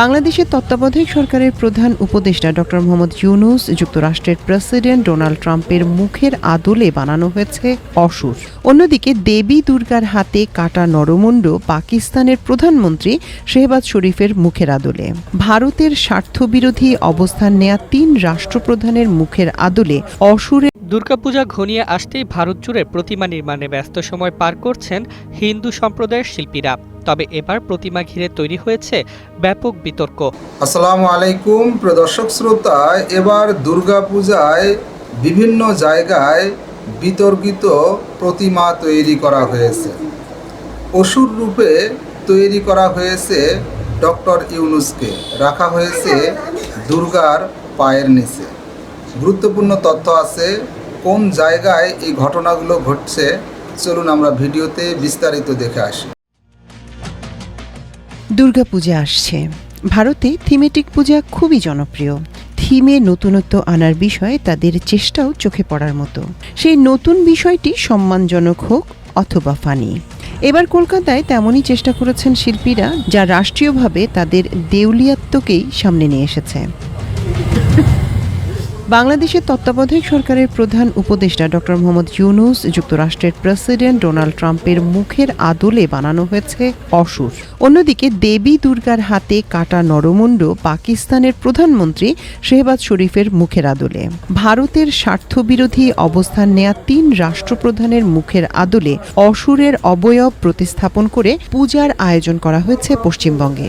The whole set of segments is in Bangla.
বাংলাদেশের তত্ত্বাবধায়ক সরকারের প্রধান উপদেষ্টা ডক্টর মোহাম্মদ ইউনুস, যুক্তরাষ্ট্রের প্রেসিডেন্ট ডোনাল্ড ট্রাম্পের মুখের আদলে বানানো হয়েছে অসুর। অন্যদিকে দেবী দুর্গার হাতে কাটা নরমুণ্ড পাকিস্তানের প্রধানমন্ত্রী শেহবাজ শরীফের মুখের আদলে। ভারতের স্বার্থবিরোধী অবস্থান নেয়া তিন রাষ্ট্রপ্রধানের মুখের আদলে অসুরের দুর্গাপূজা ঘনিয়ে আসতেই ভারত জুড়ে প্রতিমা নির্মাণে ব্যস্ত সময় পার করছেন হিন্দু সম্প্রদায়ের শিল্পীরা। তবে এবার প্রতিমা ঘিরে তৈরি হয়েছে ব্যাপক বিতর্ক। আসসালামু আলাইকুম প্রদর্শক শ্রোতা। এবার দুর্গাপূজায় বিভিন্ন জায়গায় বিতর্কিত প্রতিমা তৈরি করা হয়েছে। অসুর রূপে তৈরি করা হয়েছে ডক্টর ইউনুসকে। রাখা হয়েছে দুর্গার পায়ের নিচে। গুরুত্বপূর্ণ তথ্য আছে, কোন জায়গায় এই ঘটনাগুলো ঘটছে? চলুন আমরা ভিডিওতে বিস্তারিত দেখে আসি। দুর্গাপূজা আসছে। ভারতে থিমেটিক পূজা খুবই জনপ্রিয়। থিমে নতুনত্ব আনার বিষয়ে তাদের চেষ্টাও চোখে পড়ার মতো। সেই নতুন বিষয়টি সম্মানজনক হোক অথবা ফানি এবার কলকাতায় তেমনই চেষ্টা করেছেন শিল্পীরা, যা রাষ্ট্রীয়ভাবে তাদের দেউলিয়াত্মকেই সামনে নিয়ে এসেছে। বাংলাদেশের তত্ত্বাবধায়ক সরকারের প্রধান উপদেষ্টা ড মোহাম্মদ ইউনুস, যুক্তরাষ্ট্রের প্রেসিডেন্ট ডোনাল্ড ট্রাম্পের মুখের আদলে বানানো হয়েছে অসুর। অন্যদিকে দেবী দুর্গার হাতে কাটা নরমুণ্ড পাকিস্তানের প্রধানমন্ত্রী শেহবাজ শরীফের মুখের আদলে। ভারতের স্বার্থবিরোধী অবস্থান নেয়া তিন রাষ্ট্রপ্রধানের মুখের আদলে অসুরের অবয়ব প্রতিস্থাপন করে পূজার আয়োজন করা হয়েছে পশ্চিমবঙ্গে।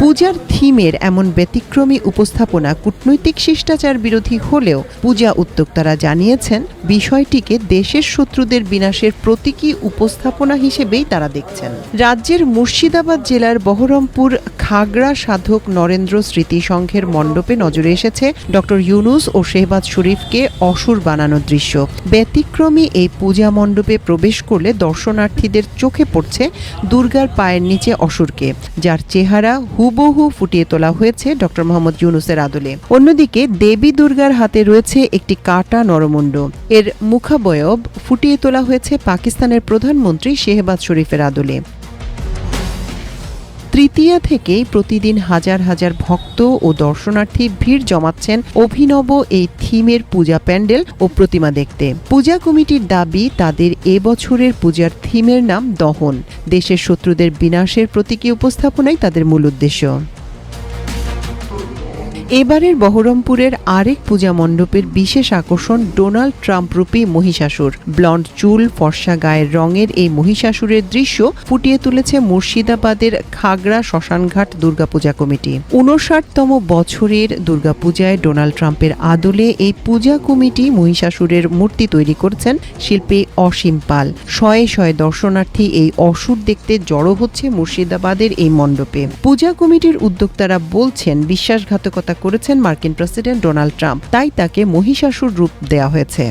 পূজার থিমের এমন ব্যতিক্রমী উপস্থাপনা কূটনৈতিক শিষ্টাচার বিরোধী হলেও পূজা উদ্যোক্তারা জানিয়েছেন, বিষয়টিকে দেশের শত্রুদের বিনাশের প্রতীকী উপস্থাপনা হিসেবেই তারা দেখছেন। রাজ্যের মুর্শিদাবাদ জেলার বহরমপুর খাগড়া সাধক নরেন্দ্র স্মৃতি সংঘের মণ্ডপে নজরে এসেছে ডক্টর ইউনুস ও শেহবাজ শরীফকে অসুর বানানোর দৃশ্য। ব্যতিক্রমী এই পূজা মণ্ডপে প্রবেশ করলে দর্শনার্থীদের চোখে পড়ছে দুর্গার পায়ের নিচে অসুরকে, যার চেহারা হুবহু ফুটিয়ে তোলা হয়েছে ডক্টর মোহাম্মদ ইউনুসের আদলে। অন্যদিকে দেবী দুর্গার হাতে রয়েছে একটি কাটা নরমুণ্ড। এর মুখাবয়ব ফুটিয়ে তোলা হয়েছে পাকিস্তানের প্রধানমন্ত্রী শেহবাজ শরীফের আদলে। তৃতীয়া থেকেই প্রতিদিন হাজার হাজার ভক্ত ও দর্শনার্থী ভিড় জমাচ্ছেন অভিনব এই থিমের পূজা প্যান্ডেল ও প্রতিমা দেখতে। পূজা কমিটির দাবি, তাদের এবছরের পূজার থিমের নাম দহন। দেশের শত্রুদের বিনাশের প্রতীকী উপস্থাপনাই তাদের মূল উদ্দেশ্য। এবারের বহরমপুরের আরেক পূজা মণ্ডপের বিশেষ আকর্ষণ ডোনাল্ড ট্রাম্প রূপী মহিষাসুর। ব্লন্ড চুল, ফর্সা গায়ের রঙের এই মহিষাসুরের দৃশ্য ফুটিয়ে তুলেছে মুর্শিদাবাদের খাগড়া শ্মশানঘাট দুর্গাপূজা কমিটি। উনষাটতম বছরের দুর্গাপূজায় ডোনাল্ড ট্রাম্পের আদলে এই পূজা কমিটি মহিষাসুরের মূর্তি তৈরি করেছেন শিল্পী অসীম পাল। শয়ে শয়ে দর্শনার্থী এই অসুর দেখতে জড়ো হচ্ছে মুর্শিদাবাদের এই মণ্ডপে। পূজা কমিটির উদ্যোক্তারা বলছেন, বিশ্বাসঘাতকতা করেছেন মার্কিন প্রেসিডেন্ট ডোনাল্ড ট্রাম্প। তাই তাকে মহিষাসুর রূপ দেয়া হয়েছে।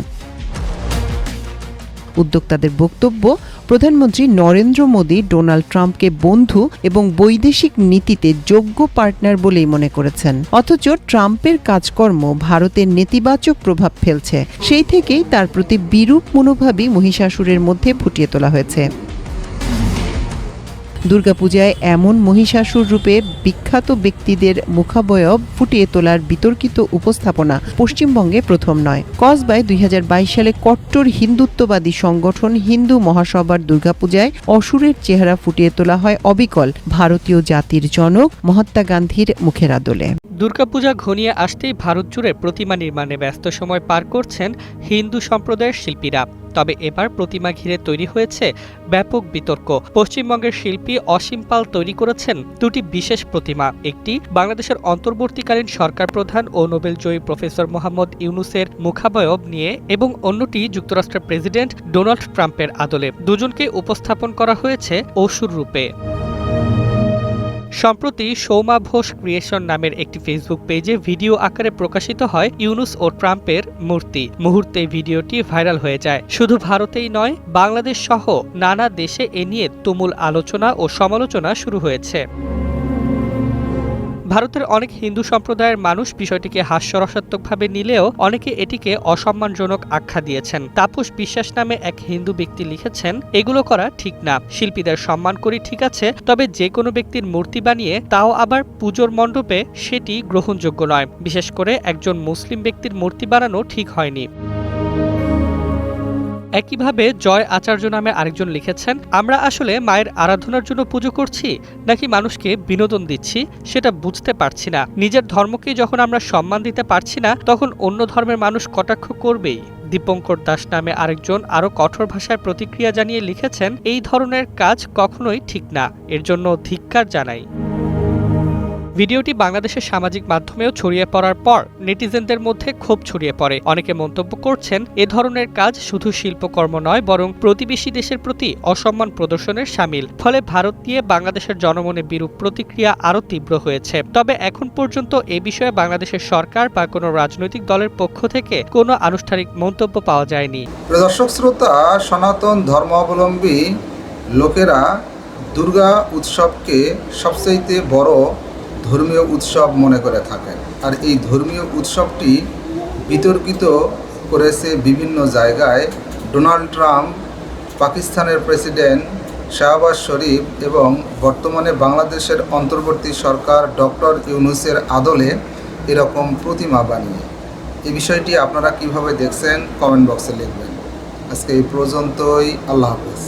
উদ্যোক্তাদের বক্তব্য, প্রধানমন্ত্রী নরেন্দ্র মোদী ডোনাল্ড ট্রাম্পকে বন্ধু এবং বৈদেশিক নীতিতে যোগ্য পার্টনার বলেই মনে করেছেন। অথচ ট্রাম্পের কাজকর্ম ভারতের নেতিবাচক প্রভাব ফেলছে। সেই থেকেই তার প্রতি বিরূপ মনোভাবই মহিষাসুরের মধ্যে ফুটিয়ে তোলা হয়েছে। দুর্গাপূজায় এমন মহিষাসুর রূপে বিখ্যাত ব্যক্তিদের মুখাবয়ব ফুটিয়ে তোলার বিতর্কিত উপস্থাপনা পশ্চিমবঙ্গে প্রথম নয়। কসবায় দুই হাজার বাইশ সালে কট্টর হিন্দুত্ববাদী সংগঠন হিন্দু মহাসভার দুর্গাপূজায় অসুরের চেহারা ফুটিয়ে তোলা হয় অবিকল, ভারতীয় জাতির জনক মহাত্মা গান্ধীর মুখের আদলে। দুর্গাপূজা ঘনিয়ে আসতেই ভারত জুড়ে প্রতিমা নির্মাণে ব্যস্ত সময় পার করছেন হিন্দু সম্প্রদায়ের শিল্পীরা। তবে এবার প্রতিমা ঘিরে তৈরি হয়েছে ব্যাপক বিতর্ক। পশ্চিমবঙ্গের শিল্পী অসীম পাল তৈরি করেছেন দুটি বিশেষ প্রতিমা। একটি বাংলাদেশের অন্তর্বর্তীকালীন সরকার প্রধান ও নোবেল জয়ী প্রফেসর মোহাম্মদ ইউনুসের মুখাবয়ব নিয়ে এবং অন্যটি যুক্তরাষ্ট্রের প্রেসিডেন্ট ডোনাল্ড ট্রাম্পের আদলে। দুজনকে উপস্থাপন করা হয়েছে অসুর রূপে। সম্প্রতি সৌমা ঘোষ ক্রিয়েশন নামের একটি ফেসবুক পেজে ভিডিও আকারে প্রকাশিত হয় ইউনুস ও ট্রাম্পের মূর্তি। মুহূর্তে ভিডিওটি ভাইরাল হয়ে যায়। শুধু ভারতেই নয়, বাংলাদেশ সহ নানা দেশে এ নিয়ে তুমুল আলোচনা ও সমালোচনা শুরু হয়েছে। ভারতের অনেক হিন্দু সম্প্রদায়ের মানুষ বিষয়টিকে হাস্যরসাত্মকভাবে নিলেও অনেকে এটিকে অসম্মানজনক আখ্যা দিয়েছেন। তাপস বিশ্বাস নামে এক হিন্দু ব্যক্তি লিখেছেন, এগুলো করা ঠিক না। শিল্পীদের সম্মান করি ঠিক আছে, তবে যে কোনো ব্যক্তির মূর্তি বানিয়ে তাও আবার পুজোর মণ্ডপে সেটি গ্রহণযোগ্য নয়। বিশেষ করে একজন মুসলিম ব্যক্তির মূর্তি বানানো ঠিক হয়নি। একইভাবে জয় আচার্য নামে আরেকজন লিখেছেন, আমরা আসলে মায়ের আরাধনার জন্য পুজো করছি, নাকি মানুষকে বিনোদন দিচ্ছি, সেটা বুঝতে পারছি না। নিজের ধর্মকে যখন আমরা সম্মান দিতে পারছি না, তখন অন্য ধর্মের মানুষ কটাক্ষ করবেই। দীপঙ্কর দাস নামে আরেকজন আরও কঠোর ভাষায় প্রতিক্রিয়া জানিয়ে লিখেছেন, এই ধরনের কাজ কখনোই ঠিক না। এর জন্য ধিক্কার জানাই। ভিডিওটি বাংলাদেশের সামাজিক মাধ্যমেও ছড়িয়ে পড়ার পর নেটিজেনদের মধ্যে ক্ষোভ ছড়িয়ে পড়ে। অনেকে মন্তব্য করছেন, এ ধরনের কাজ শুধু শিল্পকর্ম নয়, বরং প্রতিবেশী দেশের প্রতি অসম্মান প্রদর্শনের সামিল। ফলে ভারত নিয়ে বাংলাদেশের জনমনে বিরূপ প্রতিক্রিয়া আরও তীব্র হয়েছে। তবে এখন পর্যন্ত এ বিষয়ে বাংলাদেশের সরকার বা কোনো রাজনৈতিক দলের পক্ষ থেকে কোনো আনুষ্ঠানিক মন্তব্য পাওয়া যায়নি। প্রদর্শক শ্রোতা, সনাতন ধর্মাবলম্বী লোকেরা দুর্গা উৎসবকে সবচাইতে বড় ধর্মীয় উৎসব মনে করে থাকেন। আর এই ধর্মীয় উৎসবটি বিতর্কিত করেছে বিভিন্ন জায়গায় ডোনাল্ড ট্রাম্প, পাকিস্তানের প্রেসিডেন্ট শাহবাজ শরীফ এবং বর্তমানে বাংলাদেশের অন্তর্বর্তী সরকার ডক্টর ইউনুসের আদলে এরকম প্রতিমা বানিয়ে। এই বিষয়টি আপনারা কীভাবে দেখছেন কমেন্ট বক্সে লিখবেন। আজকে এই পর্যন্তই, আল্লাহ হাফেজ।